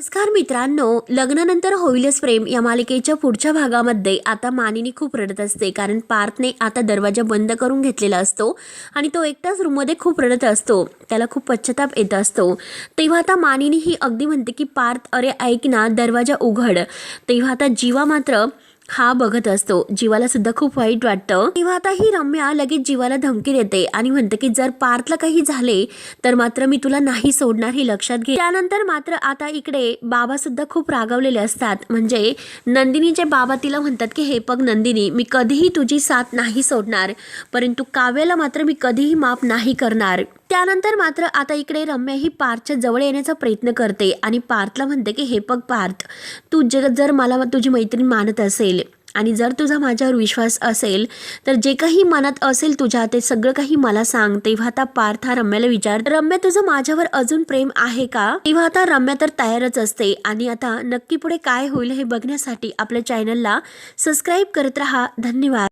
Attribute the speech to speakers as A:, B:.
A: नमस्कार मित्रांनो लग्नानंतर होईलच प्रेम या मालिकेच्या पुढच्या भागामध्ये. आता मानिनी खूप रडत असते कारण पार्थने आता दरवाजा बंद करून घेतलेला असतो आणि तो एकटाच रूममध्ये खूप रडत असतो. त्याला खूप पश्चाताप येत असतो. तेव्हा आता मानिनी ही अगदी म्हणते की पार्थ अरे ऐक ना दरवाजा उघड. तेव्हा आता जीवा मात्र हा बघत असतो. जीवाला सुद्धा खूप वाईट वाटतं. तेव्हा आता ही रम्या लगेच जीवाला धमकी देते आणि म्हणते की जर पार्थला काही झाले तर मात्र मी तुला नाही सोडणार हे लक्षात घे. त्यानंतर मात्र आता इकडे बाबा सुद्धा खूप रागवलेले असतात. म्हणजे नंदिनीचे बाबा तिला म्हणतात की हे पग नंदिनी मी कधीही तुझी साथ नाही सोडणार परंतु काव्याला मात्र मी कधीही माफ नाही करणार. त्यानंतर मात्र आता इकडे रम्या ही पार्थच्या जवळ येण्याचा प्रयत्न करते आणि पार्थला म्हणते की हे पग पार्थ तू जग जर मला तुझी मैत्रीण मानत असेल आणि जर तुझा माझ्यावर विश्वास असेल तर जे काही मनात असेल तुझ्या ते सगळं काही मला सांग. तेव्हा आता पार्थ हा रम्याला विचार रम्या तुझं माझ्यावर अजून प्रेम आहे का? तेव्हा आता रम्या तर तयारच असते आणि आता नक्की पुढे काय होईल हे बघण्यासाठी आपल्या चॅनलला सबस्क्राईब करत राहा. धन्यवाद.